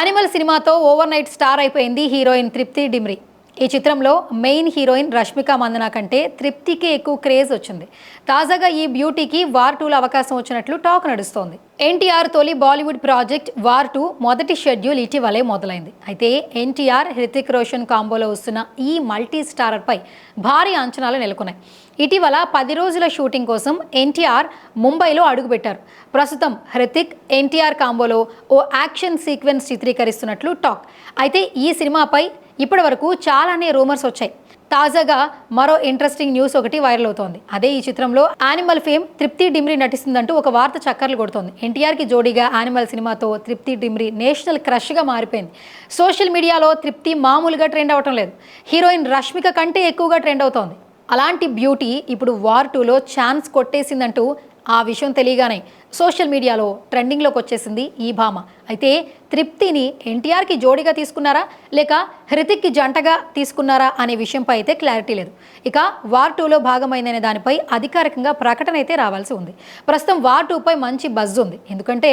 Animal సినిమాతో overnight star అయిపోయింది heroine Tripti Dimri. ఈ చిత్రంలో మెయిన్ హీరోయిన్ రష్మిక మందన కంటే తృప్తికి ఎక్కువ క్రేజ్ వచ్చింది. తాజాగా ఈ బ్యూటీకి వార్ టూలో అవకాశం వచ్చినట్లు టాక్ నడుస్తోంది. ఎన్టీఆర్ తొలి బాలీవుడ్ ప్రాజెక్ట్ వార్ టూ మొదటి షెడ్యూల్ ఇటీవలే మొదలైంది. అయితే ఎన్టీఆర్ హృతిక్ రోషన్ కాంబోలో వస్తున్న ఈ మల్టీ స్టారర్పై భారీ అంచనాలు నెలకొన్నాయి. ఇటీవల పది రోజుల షూటింగ్ కోసం ఎన్టీఆర్ ముంబైలో అడుగుపెట్టారు. ప్రస్తుతం హృతిక్ ఎన్టీఆర్ కాంబోలో ఓ యాక్షన్ సీక్వెన్స్ చిత్రీకరిస్తున్నట్లు టాక్. అయితే ఈ సినిమాపై ఇప్పటి వరకు చాలానే రూమర్స్ వచ్చాయి. తాజాగా మరో ఇంట్రెస్టింగ్ న్యూస్ ఒకటి వైరల్ అవుతోంది. అదే ఈ చిత్రంలో యానిమల్ ఫేమ్ తృప్తి డిమ్రి నటిస్తుందంటూ ఒక వార్త చక్కర్లు కొడుతోంది. ఎన్టీఆర్కి జోడీగా యానిమల్ సినిమాతో తృప్తి డిమ్రి నేషనల్ క్రష్గా మారిపోయింది. సోషల్ మీడియాలో తృప్తి మామూలుగా ట్రెండ్ అవటం లేదు. హీరోయిన్ రష్మిక కంటే ఎక్కువగా ట్రెండ్ అవుతోంది. అలాంటి బ్యూటీ ఇప్పుడు వార్ టూలో ఛాన్స్ కొట్టేసిందంటూ ఆ విషయం తెలియగానే సోషల్ మీడియాలో ట్రెండింగ్లోకి వచ్చేసింది ఈ భామ. అయితే తృప్తిని ఎన్టీఆర్కి జోడిగా తీసుకున్నారా? లేక హృతిక్కి జంటగా తీసుకున్నారా అనే విషయంపై అయితే క్లారిటీ లేదు. ఇక వార్ టూలో భాగమైందనే దానిపై అధికారికంగా ప్రకటన అయితే రావాల్సి ఉంది. ప్రస్తుతం వార్ టూపై మంచి బజ్ ఉంది. ఎందుకంటే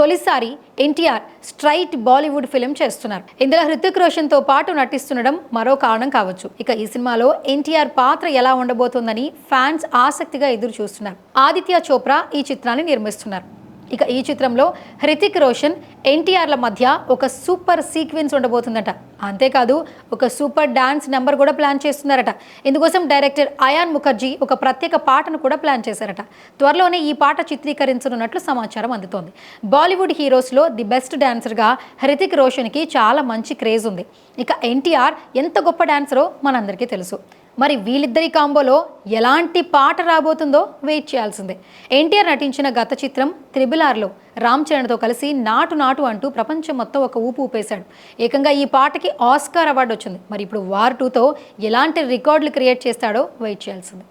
తొలిసారి ఎన్టీఆర్ స్ట్రైట్ బాలీవుడ్ ఫిలిం చేస్తున్నారు. ఇందులో హృతిక్ రోషన్తో పాటు నటిస్తుండడం మరో కారణం కావచ్చు. ఇక ఈ సినిమాలో ఎన్టీఆర్ పాత్ర ఎలా ఉండబోతోందని ఫ్యాన్స్ ఆసక్తిగా ఎదురు చూస్తున్నారు ఆదిత్య చోప్రా ఈ చిత్రాన్ని నిర్మిస్తున్నారు. ఇక ఈ చిత్రంలో హృతిక్ రోషన్ ఎన్టీఆర్ల మధ్య ఒక సూపర్ సీక్వెన్స్ ఉండబోతుందట. అంతేకాదు ఒక సూపర్ డాన్స్ నెంబర్ కూడా ప్లాన్ చేస్తున్నారట. ఇందుకోసం డైరెక్టర్ అయాన్ ముఖర్జీ ఒక ప్రత్యేక పాటను కూడా ప్లాన్ చేశారట. త్వరలోనే ఈ పాట చిత్రీకరించనున్నట్లు సమాచారం అందుతోంది. బాలీవుడ్ హీరోస్లో ది బెస్ట్ డాన్సర్గా హృతిక్ రోషన్కి చాలా మంచి క్రేజ్ ఉంది. ఇక ఎన్టీఆర్ ఎంత గొప్ప డాన్సరో మనందరికీ తెలుసు. మరి వీళ్ళిద్దరి కాంబోలో ఎలాంటి పాట రాబోతుందో వెయిట్ చేయాల్సిందే. ఎన్టీఆర్ నటించిన గత చిత్రం త్రిబుల్ ఆర్లో రామ్ చరణ్తో కలిసి నాటు నాటు అంటూ ప్రపంచం మొత్తం ఒక ఊపు ఊపేశాడు. ఏకంగా ఈ పాటకి ఆస్కార్ అవార్డు వచ్చింది. మరి ఇప్పుడు వార్ టూతో ఎలాంటి రికార్డులు క్రియేట్ చేస్తాడో వెయిట్ చేయాల్సిందే.